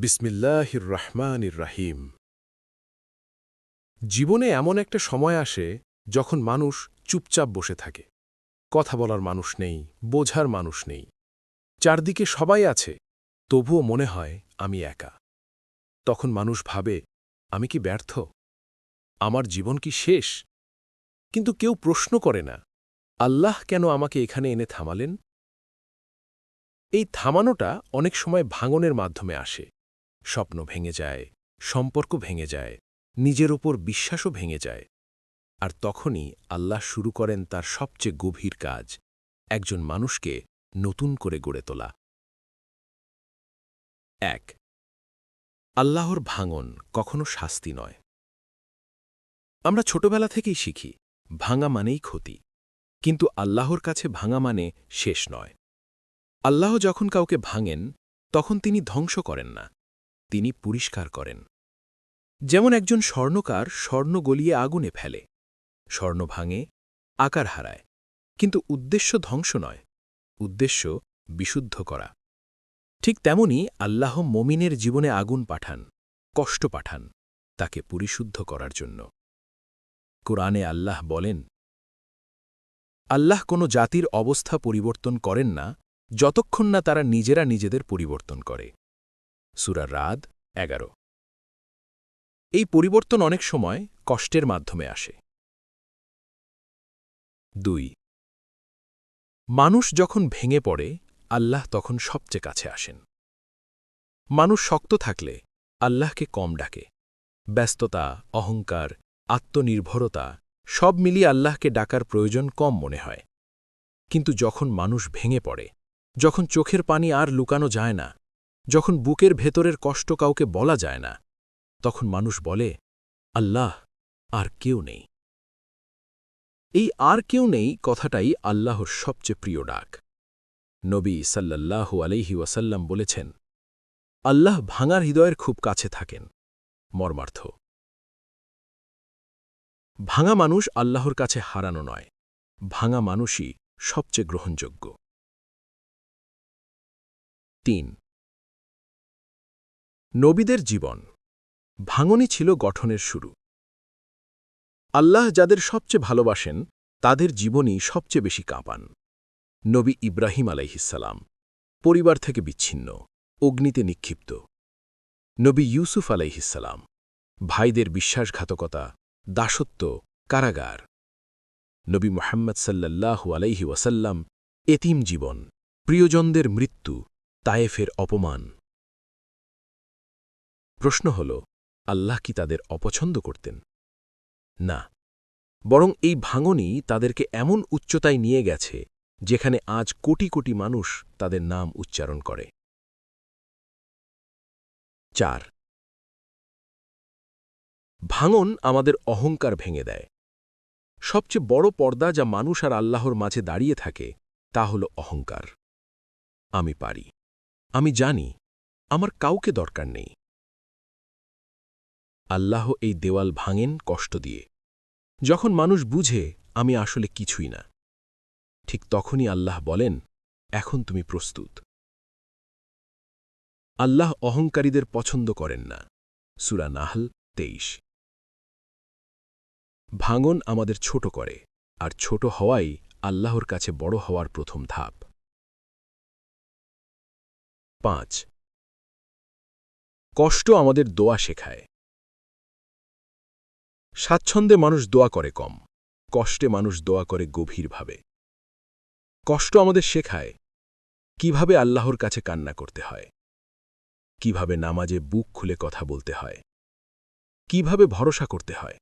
বিসমিল্লাহির রহমানির রাহিম। জীবনে এমন একটা সময় আসে যখন মানুষ চুপচাপ বসে থাকে। কথা বলার মানুষ নেই, বোঝার মানুষ নেই। চারদিকে সবাই আছে, তবুও মনে হয় আমি একা। তখন মানুষ ভাবে, আমি কি ব্যর্থ? আমার জীবন কি শেষ? কিন্তু কেউ প্রশ্ন করে না, আল্লাহ কেন আমাকে এখানে এনে থামালেন? এই থামানোটা অনেক সময় ভাঙনের মাধ্যমে আসে। স্বপ্ন ভেঙে যায়, সম্পর্ক ভেঙে যায়, নিজের ওপর বিশ্বাসও ভেঙে যায়। আর তখনই আল্লাহ শুরু করেন তার সবচেয়ে গভীর কাজ, একজন মানুষকে নতুন করে গড়ে তোলা। এক, আল্লাহর ভাঙন কখনো শাস্তি নয়। আমরা ছোটবেলা থেকেই শিখি, ভাঙা মানেই ক্ষতি। কিন্তু আল্লাহর কাছে ভাঙা মানে শেষ নয়। আল্লাহ যখন কাউকে ভাঙেন, তখন তিনি ধ্বংস করেন না। তিনি পরিষ্কার করেন। যেমন একজন স্বর্ণকার স্বর্ণ গলিয়ে আগুনে ফেলে, স্বর্ণ ভাঙে, আকার হারায়। কিন্তু উদ্দেশ্য ধ্বংস নয়, উদ্দেশ্য বিশুদ্ধ করা। ঠিক তেমনি আল্লাহ মমিনের জীবনে আগুন পাঠান, কষ্ট পাঠান, তাকে পরিশুদ্ধ করার জন্য। কোরআনে আল্লাহ বলেন, আল্লাহ কোনো জাতির অবস্থা পরিবর্তন করেন না, যতক্ষণ না তারা নিজেরা নিজেদের পরিবর্তন করে। সুরা রাদ এগারো। এই পরিবর্তন অনেক সময় কষ্টের মাধ্যমে আসে। দুই, মানুষ যখন ভেঙে পড়ে, আল্লাহ তখন সবচেয়ে কাছে আসেন। মানুষ শক্ত থাকলে আল্লাহকে কম ডাকে। ব্যস্ততা, অহংকার, আত্মনির্ভরতা সব মিলিয়ে আল্লাহকে ডাকার প্রয়োজন কম মনে হয়। কিন্তু যখন মানুষ ভেঙে পড়ে, যখন চোখের পানি আর লুকানো যায় না যখন বুকের ভেতরের কষ্ট কাউকে বলা যায় না, তখন মানুষ বলে, আল্লাহ, আর কেউ নেই। এই আর কেউ নেই কথাটাই আল্লাহর সবচেয়ে প্রিয় ডাক। নবী সাল্লাল্লাহু আলাইহি ওয়াসাল্লাম বলেছেন, আল্লাহ ভাঙার হৃদয়ের খুব কাছে থাকেন, মর্মার্থ। ভাঙা মানুষ আল্লাহর কাছে হারানো নয়, ভাঙা মানুষই সবচেয়ে গ্রহণযোগ্য। তিন নবীদের জীবন। ভাঙনই ছিল গঠনের শুরু। আল্লাহ যাদের সবচেয়ে ভালোবাসেন, তাদের জীবনই সবচেয়ে বেশি কাঁপান। নবী ইব্রাহিম আলাইহিসালাম পরিবার থেকে বিচ্ছিন্ন, অগ্নিতে নিক্ষিপ্ত। নবী ইউসুফ আলাইহিসালাম ভাইদের বিশ্বাসঘাতকতা, দাসত্ব, কারাগার। নবী মোহাম্মদ সাল্লাল্লাহু আলাইহি ওয়াসাল্লাম এতিম জীবন, প্রিয়জনদের মৃত্যু, তায়েফের অপমান। প্রশ্ন হল, আল্লাহ কি তাদের অপছন্দ করতেন? না। বরং এই ভাঙনই তাদেরকে এমন উচ্চতায় নিয়ে গেছে, যেখানে আজ কোটি কোটি মানুষ তাদের নাম উচ্চারণ করে। চার। ভাঙন আমাদের অহংকার ভেঙে দেয়। সবচেয়ে বড় পর্দা যা মানুষ আর আল্লাহর মাঝে দাঁড়িয়ে থাকে, তা হল অহংকার। আমি পারি। আমি জানি, আমার কাউকে দরকার নেই। আল্লাহ এই দেওয়াল ভাঙেন কষ্ট দিয়ে। যখন মানুষ বুঝে, আমি আসলে কিছুই না। ঠিক তখনই আল্লাহ বলেন, এখন তুমি প্রস্তুত। আল্লাহ অহংকারীদের পছন্দ করেন না। সুরা নাহল, তেইশ। ভাঙন আমাদের ছোট করে, আর ছোট হওয়াই আল্লাহর কাছে বড় হওয়ার প্রথম ধাপ। পাঁচ। কষ্ট আমাদের দোয়া শেখায়। স্বাচ্ছন্দ্যে মানুষ দোয়া করে কম, কষ্টে মানুষ দোয়া করে গভীরভাবে। কষ্ট আমাদের শেখায় কীভাবে আল্লাহর কাছে কান্না করতে হয়, কীভাবে নামাজে বুক খুলে কথা বলতে হয়, কীভাবে ভরসা করতে হয়।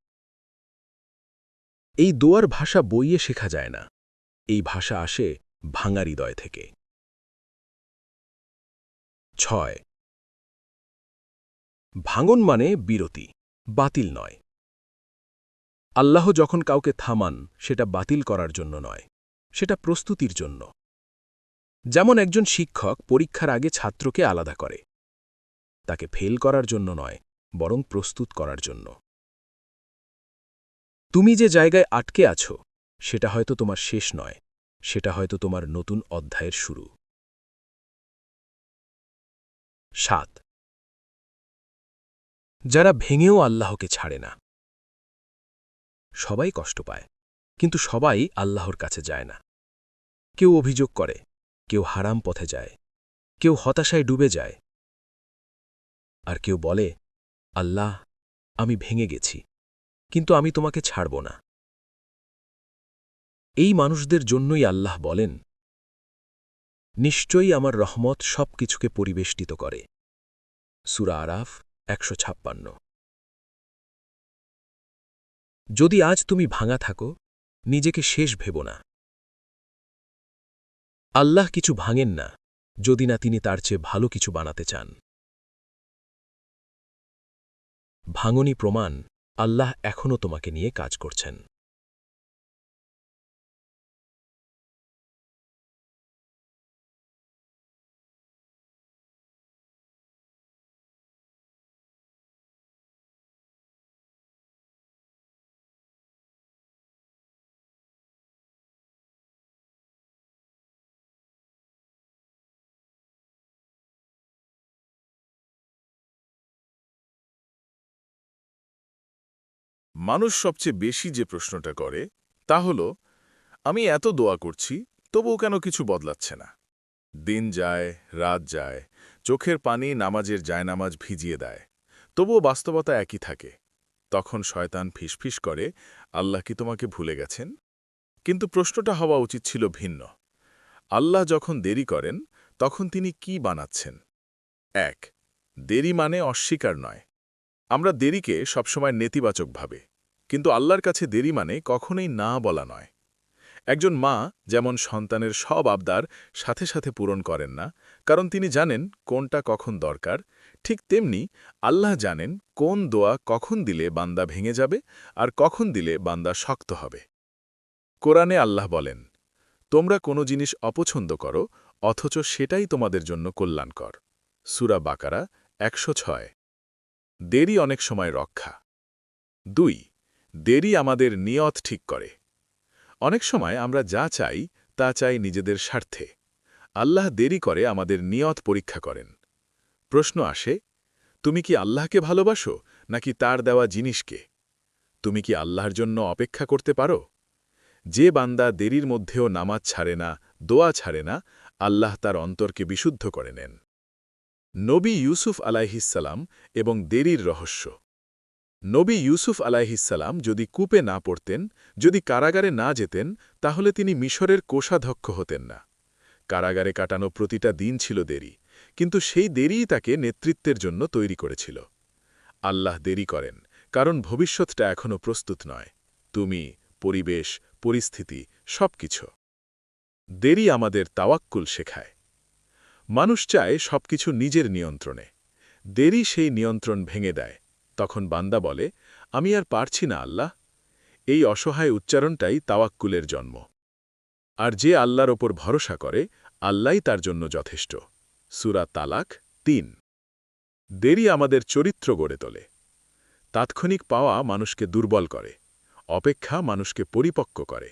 এই দোয়ার ভাষা বইয়ে শেখা যায় না, এই ভাষা আসে ভাঙা হৃদয় থেকে। ছয়। ভাঙন মানে বিরতি, বাতিল নয়। আল্লাহ যখন কাউকে থামান, সেটা বাতিল করার জন্য নয়, সেটা প্রস্তুতির জন্য। যেমন একজন শিক্ষক পরীক্ষার আগে ছাত্রকে আলাদা করে, তাকে ফেল করার জন্য নয়, বরং প্রস্তুত করার জন্য। তুমি যে জায়গায় আটকে আছো, সেটা হয়তো তোমার শেষ নয়, সেটা হয়তো তোমার নতুন অধ্যায়ের শুরু। সাত। যারা ভেঙেও আল্লাহকে ছাড়ে না সবাই কষ্ট পায়, কিন্তু সবাই আল্লাহর কাছে যায় না। কেউ অভিযোগ করে, কেউ হারাম পথে যায়, কেউ হতাশায় ডুবে যায়। আর কেউ বলে, আল্লাহ, আমি ভেঙে গেছি, কিন্তু আমি তোমাকে ছাড়ব না। এই মানুষদের জন্যই আল্লাহ বলেন, নিশ্চয়ই আমার রহমত সব কিছুকে পরিবেষ্টিত করে। সুরা আরাফ একশো ছাপ্পান্ন। যদি আজ তুমি ভাঙা থাকো, নিজেকে শেষ ভেব না। আল্লাহ কিছু ভাঙেন না, যদি না তিনি তার চেয়ে ভালো কিছু বানাতে চান। ভাঙনি প্রমাণ আল্লাহ এখনও তোমাকে নিয়ে কাজ করছেন। মানুষ সবচেয়ে বেশি যে প্রশ্নটা করে, তা হল, আমি এত দোয়া করছি, তবুও কেন কিছু বদলাচ্ছে না? দিন যায়, রাত যায়, চোখের পানি নামাজের জায়নামাজ ভিজিয়ে দেয়, তবুও বাস্তবতা একই থাকে। তখন শয়তান ফিসফিস করে, আল্লাহ কি তোমাকে ভুলে গেছেন? কিন্তু প্রশ্নটা হওয়া উচিত ছিল ভিন্ন। আল্লাহ যখন দেরি করেন, তখন তিনি কি বানাচ্ছেন? এক, দেরি মানে অস্বীকার নয়। আমরা দেরিকে সবসময় নেতিবাচক ভাবে। কিন্তু আল্লাহর কাছে দেরি মানে কখনোই না বলা নয়। একজন মা যেমন সন্তানের সব আবদার সাথে সাথে পূরণ করেন না, কারণ তিনি জানেন কোনটা কখন দরকার, ঠিক তেমনি আল্লাহ জানেন কোন দোয়া কখন দিলে বান্দা ভেঙে যাবে আর কখন দিলে বান্দা শক্ত হবে। কোরআনে আল্লাহ বলেন, তোমরা কোনো জিনিস অপছন্দ করো, অথচ সেটাই তোমাদের জন্য কল্যাণকর। সুরা বাকারা একশো ছয়। দেরি অনেক সময় রক্ষা। দুই দেরি আমাদের নিয়ত ঠিক করে। অনেক সময় আমরা যা চাই, তা চাই নিজেদের স্বার্থে। আল্লাহ দেরি করে আমাদের নিয়ত পরীক্ষা করেন। প্রশ্ন আসে, তুমি কি আল্লাহকে ভালোবাসো, নাকি তার দেওয়া জিনিসকে? তুমি কি আল্লাহর জন্য অপেক্ষা করতে পারো? যে বান্দা দেরির মধ্যেও নামাজ ছাড়ে না, দোয়া ছাড়ে না, আল্লাহ তার অন্তরকে বিশুদ্ধ করে নেন। নবী ইউসুফ আলাইহিসাল্লাম এবং দেরির রহস্য। নবী ইউসুফ আলাইহিসাল্লাম যদি কূপে না পড়তেন, যদি কারাগারে না যেতেন, তাহলে তিনি মিশরের কোষাধ্যক্ষ হতেন না। কারাগারে কাটানো প্রতিটা দিন ছিল দেরি, কিন্তু সেই দেরিই তাকে নেতৃত্বের জন্য তৈরি করেছিল। আল্লাহ দেরি করেন, কারণ ভবিষ্যৎটা এখনও প্রস্তুত নয়। তুমি, পরিবেশ, পরিস্থিতি, সবকিছু। দেরি আমাদের তাওয়াক্কুল শেখায়। মানুষ চায় সবকিছু নিজের নিয়ন্ত্রণে। দেরি সেই নিয়ন্ত্রণ ভেঙে দেয়। তখন বান্দা বলে, আমি আর পারছি না, আল্লাহ। এই অসহায় উচ্চারণটাই তাওয়াক্কুলের জন্ম। আর যে আল্লাহর ওপর ভরসা করে, আল্লাহই তার জন্য যথেষ্ট। সুরা তালাক তিন। দেরি আমাদের চরিত্র গড়ে তোলে। তাৎক্ষণিক পাওয়া মানুষকে দুর্বল করে, অপেক্ষা মানুষকে পরিপক্ক করে।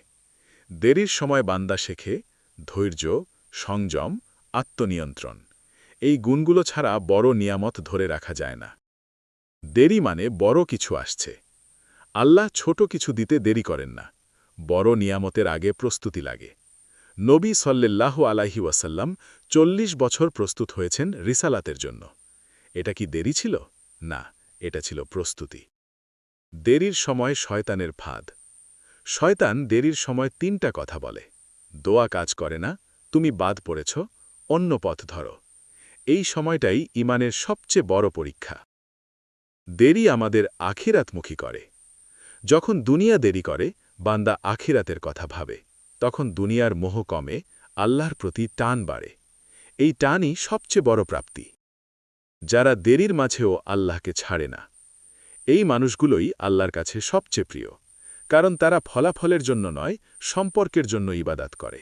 দেরির সময় বান্দা শেখে, ধৈর্য, সংযম, আত্মনিয়ন্ত্রণ। এই গুণগুলো ছাড়া বড় নিয়ামত ধরে রাখা যায় না। দেরি মানে বড় কিছু আসছে। আল্লাহ ছোট কিছু দিতে দেরি করেন না। বড় নিয়ামতের আগে প্রস্তুতি লাগে। নবী সল্লেল্লাহ আলাহি ওয়াসাল্লাম চল্লিশ বছর প্রস্তুত হয়েছেন রিসালাতের জন্য। এটা কি দেরি ছিল? না, এটা ছিল প্রস্তুতি। দেরির সময় শয়তানের ফাঁদ। শয়তান দেরির সময় তিনটা কথা বলে। দোয়া কাজ করে না, তুমি বাদ পড়েছ, অন্য পথ ধরো। এই সময়টাই ইমানের সবচেয়ে বড় পরীক্ষা। দেরি আমাদের আখিরাতমুখী করে। যখন দুনিয়া দেরি করে, বান্দা আখিরাতের কথা ভাবে, তখন দুনিয়ার মোহ কমে, আল্লাহর প্রতি টান বাড়ে। এই টানই সবচেয়ে বড় প্রাপ্তি। যারা দেরির মাঝেও আল্লাহকে ছাড়ে না, এই মানুষগুলোই আল্লাহর কাছে সবচেয়ে প্রিয়, কারণ তারা ফলাফলের জন্য নয়, সম্পর্কের জন্য ইবাদাত করে।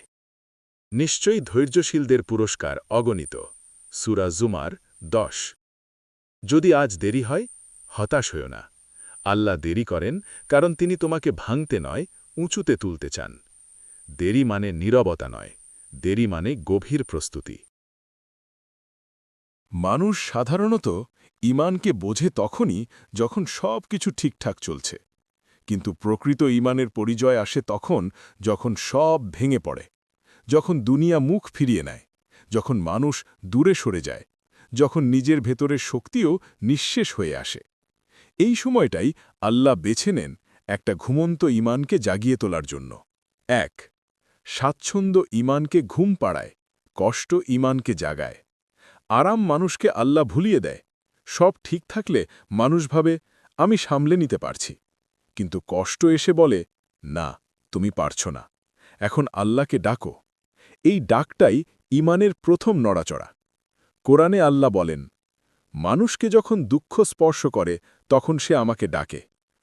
নিশ্চয়ই ধৈর্যশীলদের পুরস্কার অগণিত। সুরা জুমার দশ। যদি আজ দেরি হয় হতাশ হও না। আল্লাহ দেরি করেন, কারণ তিনি তোমাকে ভাঙতে নয়, উঁচুতে তুলতে চান। দেরি মানে নীরবতা নয়, দেরি মানে গভীর প্রস্তুতি। মানুষ সাধারণত ইমানকে বোঝে তখনই যখন সব কিছু ঠিকঠাক চলছে। কিন্তু প্রকৃত ইমানের পরিচয় আসে তখন, যখন সব ভেঙে পড়ে। যখন দুনিয়া মুখ ফিরিয়ে নেয়, যখন মানুষ দূরে সরে যায়, যখন নিজের ভেতরের শক্তিও নিঃশেষ হয়ে আসে। এই সময়টাই আল্লাহ বেছে নেন একটা ঘুমন্ত ইমানকে জাগিয়ে তোলার জন্য। এক, স্বাচ্ছন্দ্য ইমানকে ঘুম পাড়ায়, কষ্ট ইমানকে জাগায়। আরাম মানুষকে আল্লাহ ভুলিয়ে দেয়। সব ঠিক থাকলে মানুষ ভাবে, আমি সামলে নিতে পারছি। কিন্তু কষ্ট এসে বলে, না, তুমি পারছ না। এখন আল্লাহকে ডাকো। এই ডাকটাই ইমানের প্রথম নড়াচড়া। কোরআনে আল্লাহ বলেন, মানুষকে যখন দুঃখ স্পর্শ করে তখন সে আমাকে ডাকে,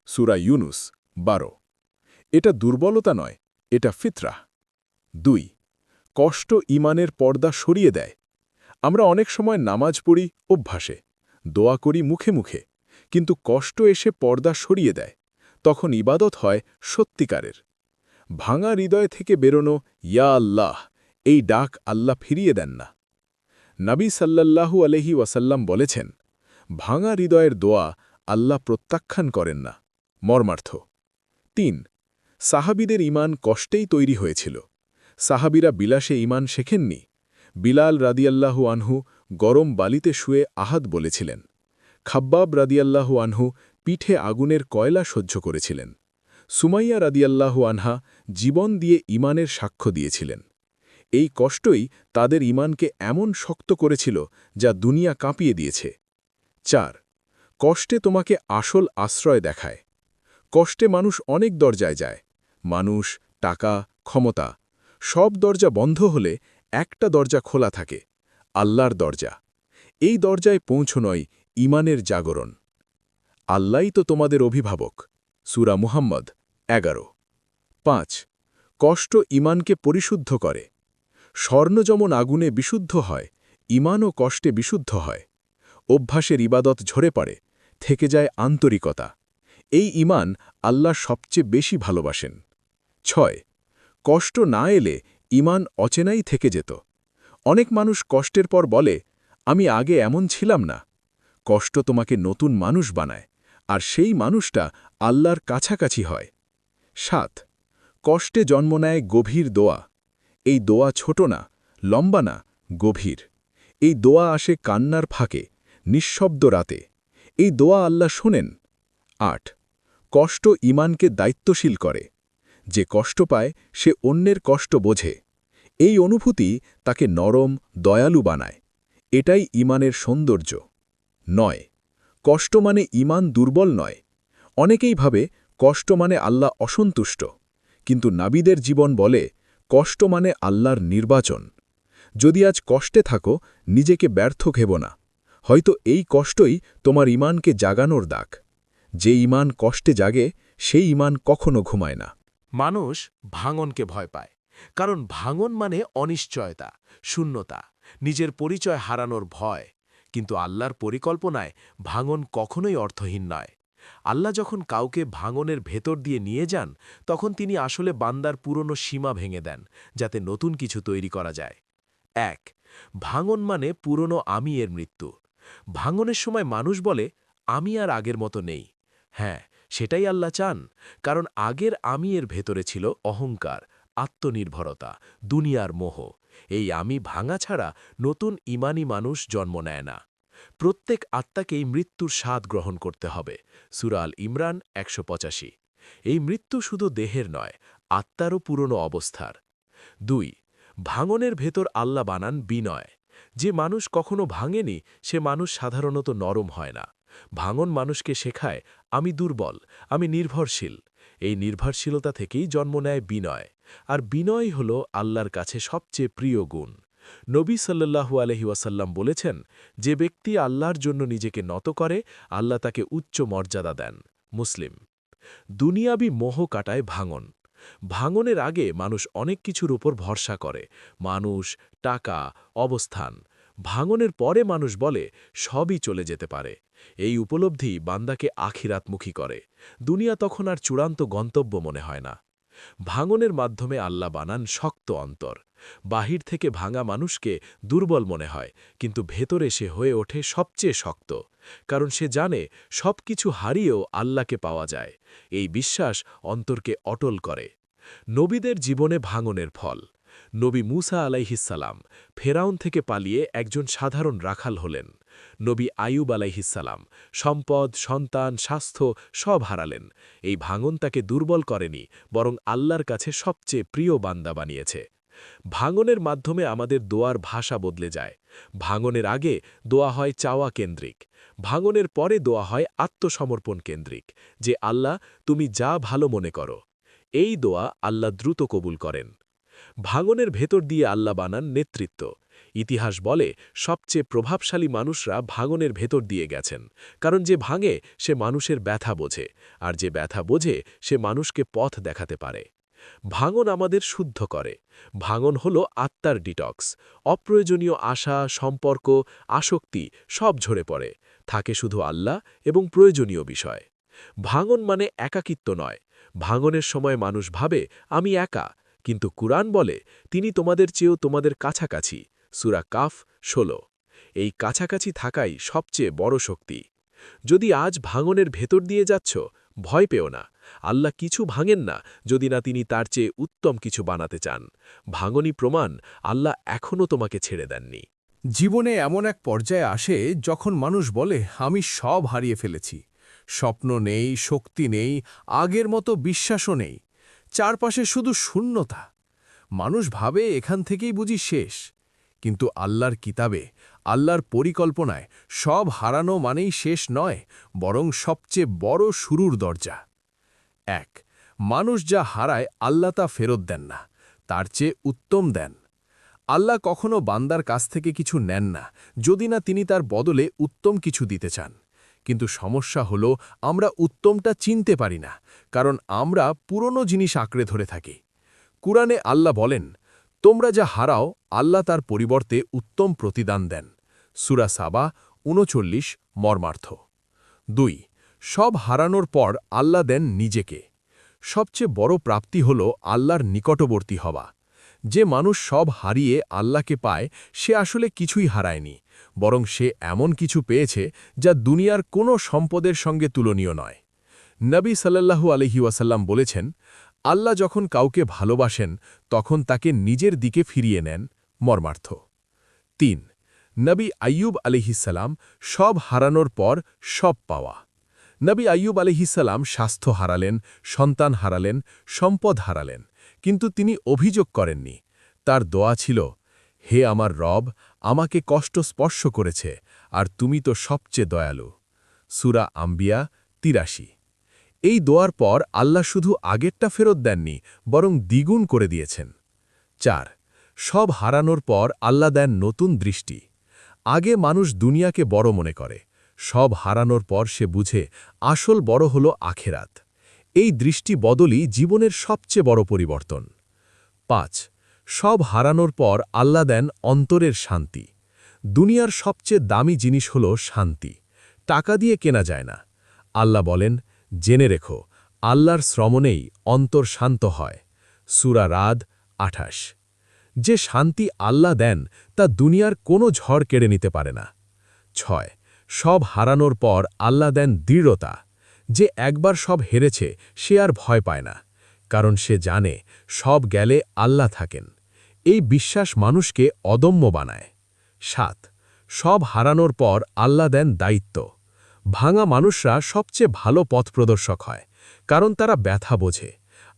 সুরা ইউনুস, বারো। এটা দুর্বলতা নয়, এটা ফিতরা দুই, কষ্ট ইমানের পর্দা সরিয়ে দেয়। আমরা অনেক সময় নামাজ পড়ি, অভ্যাসে, দোয়া করি মুখে মুখে, কিন্তু কষ্ট এসে পর্দা সরিয়ে দেয়, তখন ইবাদত হয় সত্যিকারের। ভাঙা হৃদয় থেকে বেরোনো, ইয়া আল্লাহ, এই ডাক আল্লাহ ফিরিয়ে দেন না। নবী সাল্লাল্লাহু আলহি ওয়াসাল্লাম বলেছেন, ভাঙা হৃদয়ের দোয়া আল্লাহ প্রত্যাখ্যান করেন না। মর্মার্থ। তিন, সাহাবিদের ইমান কষ্টেই তৈরি হয়েছিল। সাহাবিরা বিলাসে ইমান শেখেননি। বিলাল রাদিয়াল্লাহু আনহু গরম বালিতে শুয়ে আহাত বলেছিলেন। খাব্বাব রাদিয়াল্লাহু আনহু পিঠে আগুনের কয়লা সহ্য করেছিলেন। সুমাইয়া রাদিয়াল্লাহু আনহা জীবন দিয়ে ইমানের সাক্ষ্য দিয়েছিলেন। এই কষ্টই তাদের ইমানকে এমন শক্ত করেছিল যা দুনিয়া কাঁপিয়ে দিয়েছে। চার কষ্টে তোমাকে আসল আশ্রয় দেখায়। কষ্টে মানুষ অনেক দরজায় যায়। মানুষ, টাকা, ক্ষমতা, সব দরজা বন্ধ হলে একটা দরজা খোলা থাকে, আল্লাহর দরজা। এই দরজায় পৌঁছনয় ইমানের জাগরণ। আল্লাহই তো তোমাদের অভিভাবক। সুরা মুহাম্মদ, এগারো। পাঁচ, কষ্ট ইমানকে পরিশুদ্ধ করে। স্বর্ণ যেমন আগুনে বিশুদ্ধ হয়, ইমানও কষ্টে বিশুদ্ধ হয়। অভ্যাসের ইবাদত ঝরে পড়ে। থেকে যায় আন্তরিকতা। এই ইমান আল্লাহ সবচেয়ে বেশি ভালোবাসেন। ছয়, কষ্ট না এলে ইমান অচেনাই থেকে যেত। অনেক মানুষ কষ্টের পর বলে, আমি আগে এমন ছিলাম না। কষ্ট তোমাকে নতুন মানুষ বানায়, আর সেই মানুষটা আল্লাহর কাছাকাছি হয়। সাত, কষ্টে জন্ম নেয় গভীর দোয়া। এই দোয়া ছোট না, লম্বা না, গভীর। এই দোয়া আসে কান্নার ফাঁকে, নিঃশব্দ রাতে। এই দোয়া আল্লাহ শোনেন। আট, কষ্ট ইমানকে দায়িত্বশীল করে। যে কষ্ট পায়, সে অন্যের কষ্ট বোঝে। এই অনুভূতি তাকে নরম, দয়ালু বানায়। এটাই ইমানের সৌন্দর্য। নয়, কষ্ট মানে ইমান দুর্বল নয়। অনেকেই ভাবে, কষ্ট মানে আল্লাহ অসন্তুষ্ট। কিন্তু নাবিদের জীবন বলে, কষ্ট মানে আল্লাহর নির্বাচন। যদি আজ কষ্টে থাকো, নিজেকে ব্যর্থ ঘেব না। হয়তো এই কষ্টই তোমার ইমানকে জাগানোর দাগ। যে ইমান কষ্টে জাগে, সেই ইমান কখনো ঘুমায় না। মানুষ ভাঙনকে ভয় পায়, কারণ ভাঙন মানে অনিশ্চয়তা, শূন্যতা, নিজের পরিচয় হারানোর ভয়। কিন্তু আল্লাহর পরিকল্পনায় ভাঙন কখনোই অর্থহীন নয়। আল্লাহ যখন কাউকে ভাঙনের ভেতর দিয়ে নিয়ে যান, তখন তিনি আসলে বান্দার পুরনো সীমা ভেঙে দেন, যাতে নতুন কিছু তৈরি করা যায়। এক, ভাঙন মানে পুরনো আমি এর মৃত্যু। ভাঙনের সময় মানুষ বলে, আমি আর আগের মতো নেই। হ্যাঁ সেটাই আল্লাহ চান, কারণ আগের আমি এর ভেতরে ছিল অহংকার, আত্মনির্ভরতা, দুনিয়ার মোহ। এই আমি ভাঙা ছাড়া নতুন ইমানি মানুষ জন্ম নেয় না। প্রত্যেক আত্মাকেই মৃত্যুর স্বাদ গ্রহণ করতে হবে। সুরাল ইমরান একশো পঁচাশি। এই মৃত্যু শুধু দেহের নয়, আত্মারও পুরনো অবস্থার। দুই, ভাঙনের ভেতর আল্লাহ বানান বিনয়। যে মানুষ কখনো ভাঙেনি, সে মানুষ সাধারণত নরম হয় না। ভাঙন মানুষকে শেখায়, আমি দুর্বল, আমি নির্ভরশীল। এই নির্ভরশীলতা থেকেই জন্ম নেয় বিনয়। আর বিনয় হল আল্লাহর কাছে সবচেয়ে প্রিয় গুণ। নবী সাল্লাল্লাহু আলহি ওয়াসাল্লাম বলেছেন, যে ব্যক্তি আল্লাহর জন্য নিজেকে নত করে, আল্লাহ তাকে উচ্চ মর্যাদা দেন। মুসলিম। দুনিয়াবি মোহ কাটায় ভাঙন। ভাঙনের আগে মানুষ অনেক কিছুর উপর ভরসা করে। মানুষ, টাকা, অবস্থান ভাঙনের পরে মানুষ বলে, সবই চলে যেতে পারে। এই উপলব্ধি বান্দাকে আখিরাতমুখী করে। দুনিয়া তখন আর চূড়ান্ত গন্তব্য মনে হয় না। ভাঙনের মাধ্যমে আল্লাহ বানান শক্ত অন্তর। বাহির থেকে ভাঙা মানুষকে দুর্বল মনে হয়, কিন্তু ভেতরে সে হয়ে ওঠে সবচেয়ে শক্ত। কারণ সে জানে সব কিছু হারিয়েও আল্লাহকে পাওয়া যায়। এই বিশ্বাস অন্তরকে অটল করে। নবীদের জীবনে ভাঙনের ফল। নবী মুসা আলাইহিসাল্লাম ফেরাউন থেকে পালিয়ে একজন সাধারণ রাখাল হলেন। নবী আয়ুব আলাইহিসাল্লাম সম্পদ, সন্তান, স্বাস্থ্য সব হারালেন। এই ভাঙন তাকে দুর্বল করেনি, বরং আল্লাহর কাছে সবচেয়ে প্রিয় বান্দা বানিয়েছে। ভাঙনের মাধ্যমে আমাদের দোয়ার ভাষা বদলে যায়। ভাঙনের আগে দোয়া হয় চাওয়া কেন্দ্রিক। ভাঙনের পরে দোয়া হয় আত্মসমর্পণ কেন্দ্রিক, যে আল্লাহ তুমি যা ভালো মনে করো। এই দোয়া আল্লাহ দ্রুত কবুল করেন। ভাঙনের ভেতর দিয়ে আল্লাহ বানান নেতৃত্ব। ইতিহাস বলে, সবচেয়ে প্রভাবশালী মানুষরা ভাঙনের ভেতর দিয়ে গেছেন। কারণ যে ভাঙে, সে মানুষের ব্যথা বোঝে, আর যে ব্যথা বোঝে, সে মানুষকে পথ দেখাতে পারে। ভাঙন আমাদের শুদ্ধ করে। ভাঙন হল আত্মার ডিটক্স। অপ্রয়োজনীয় আশা, সম্পর্ক, আসক্তি সব ঝরে পড়ে। থাকে শুধু আল্লাহ এবং প্রয়োজনীয় বিষয়। ভাঙন মানে একাকিত্ব নয়। ভাঙনের সময় মানুষ ভাবে, আমি একা। কিন্তু কুরআন বলে, তিনি তোমাদের চেয়েও তোমাদের কাছাকাছি। সুরা কাফ ১৬ এই কাছাকাছি থাকাই সবচেয়ে বড় শক্তি। যদি আজ ভাঙনের ভেতর দিয়ে যাচ্ছ, ভয় পেও না। আল্লাহ কিছু ভাঙেন না, যদি না তিনি তার চেয়ে উত্তম কিছু বানাতে চান। ভাঙনই প্রমাণ, আল্লাহ এখনও তোমাকে ছেড়ে দেননি। জীবনে এমন এক পর্যায়ে আসে যখন মানুষ বলে, আমি সব হারিয়ে ফেলেছি। স্বপ্ন নেই, শক্তি নেই, আগের মতো বিশ্বাসও নেই। চারপাশে শুধু শূন্যতা। মানুষ ভাবে এখান থেকেই বুঝি শেষ। কিন্তু আল্লাহর কিতাবে, আল্লাহর পরিকল্পনায় সব হারানো মানেই শেষ নয়, বরং সবচেয়ে বড় শুরুর দরজা। এক, মানুষ যা হারায় আল্লাহ তা ফেরত দেন না, তার চেয়ে উত্তম দেন। আল্লাহ কখনো বান্দার কাছ থেকে কিছু নেন না, যদি না তিনি তার বদলে উত্তম কিছু দিতে চান। কিন্তু সমস্যা হল আমরা উত্তমটা চিনতে পারি না, কারণ আমরা পুরনো জিনিস আঁকড়ে ধরে থাকি। কুরআনে আল্লাহ বলেন, তোমরা যা হারাও, আল্লাহ তার পরিবর্তে উত্তম প্রতিদান দেন। সুরা সাবা, উনচল্লিশ, মর্মার্থ। দুই, সব হারানোর পর আল্লাহ দেন নিজেকে। সবচেয়ে বড় প্রাপ্তি হল আল্লাহর নিকটবর্তী হওয়া। যে মানুষ সব হারিয়ে আল্লাহকে পায়, সে আসলে কিছুই হারায়নি, বরং সে এমন কিছু পেয়েছে যা দুনিয়ার কোনো সম্পদের সঙ্গে তুলনীয় নয়। নবী সাল্লাল্লাহু আলহি ওয়াসাল্লাম বলেছেন, আল্লাহ যখন কাউকে ভালোবাসেন, তখন তাকে নিজের দিকে ফিরিয়ে নেন, মর্মার্থ। তিন, নবী আইয়ুব আলিহিসাল্লাম সব হারানোর পর সব পাওয়া। নবী আইয়ুব আলিহিসাল্লাম স্বাস্থ্য হারালেন, সন্তান হারালেন, সম্পদ হারালেন। কিন্তু তিনি অভিযোগ করেননি। তার দোয়া ছিল, হে আমার রব, আমাকে কষ্ট স্পর্শ করেছে, আর তুমি তো সবচেয়ে দয়ালু। সুরা আম্বিয়া তিরাশি। এই দোয়ার পর আল্লাহ শুধু আগেরটা ফেরত দেননি, বরং দ্বিগুণ করে দিয়েছেন। চার, সব হারানোর পর আল্লাহ দেন নতুন দৃষ্টি। আগে মানুষ দুনিয়াকে বড় মনে করে, সব হারানোর পর সে বুঝে, আসল বড় হল আখেরাত। এই দৃষ্টি বদলই জীবনের সবচেয়ে বড় পরিবর্তন। পাঁচ, সব হারানোর পর আল্লাহ দেন অন্তরের শান্তি। দুনিয়ার সবচেয়ে দামি জিনিস হল শান্তি। টাকা দিয়ে কেনা যায় না। আল্লাহ বলেন, জেনে রেখো, আল্লাহর শ্রমণেই অন্তর শান্ত হয়। সুরা রাদ আঠাশ। যে শান্তি আল্লাহ দেন, তা দুনিয়ার কোনো ঝড় কেড়ে নিতে পারে না। ছয়, সব হারানোর পর আল্লাহ দেন দৃঢ়তা। যে একবার সব হেরেছে, সে আর ভয় পায় না, কারণ সে জানে সব গেলে আল্লাহ থাকেন। এই বিশ্বাস মানুষকে অদম্য বানায়। সাত, সব হারানোর পর আল্লাহ দেন দায়িত্ব। ভাঙা মানুষরা সবচেয়ে ভালো পথ প্রদর্শক হয়, কারণ তারা ব্যথা বোঝে।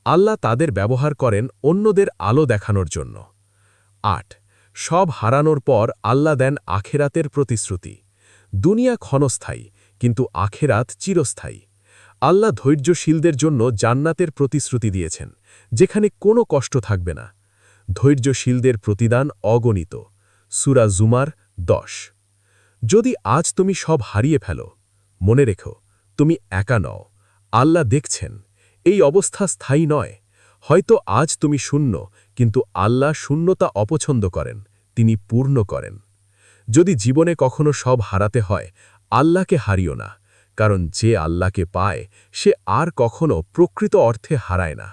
আল্লাহ তাদের ব্যবহার করেন অন্যদের আলো দেখানোর জন্য। আট, সব হারানোর পর আল্লাহ দেন আখেরাতের প্রতিশ্রুতি। দুনিয়া ক্ষণস্থায়ী, কিন্তু আখেরাত চিরস্থায়ী। আল্লাহ ধৈর্যশীলদের জন্য জান্নাতের প্রতিশ্রুতি দিয়েছেন, যেখানে কোনো কষ্ট থাকবে না। ধৈর্যশীলদের প্রতিদান অগণিত। সুরা জুমার দশ। যদি আজ তুমি সব হারিয়ে ফেলো, মনে রেখো, তুমি একা নও। আল্লাহ দেখছেন, এই অবস্থা স্থায়ী নয়। হয়তো আজ তুমি শূন্য, কিন্তু আল্লাহ শূন্যতা অপছন্দ করেন, তিনি পূর্ণ করেন। যদি জীবনে কখনো সব হারাতে হয়, আল্লাহকে হারিও না। কারণ যে আল্লাহকে পায় সে আর কখনো প্রকৃত অর্থে হারায় না।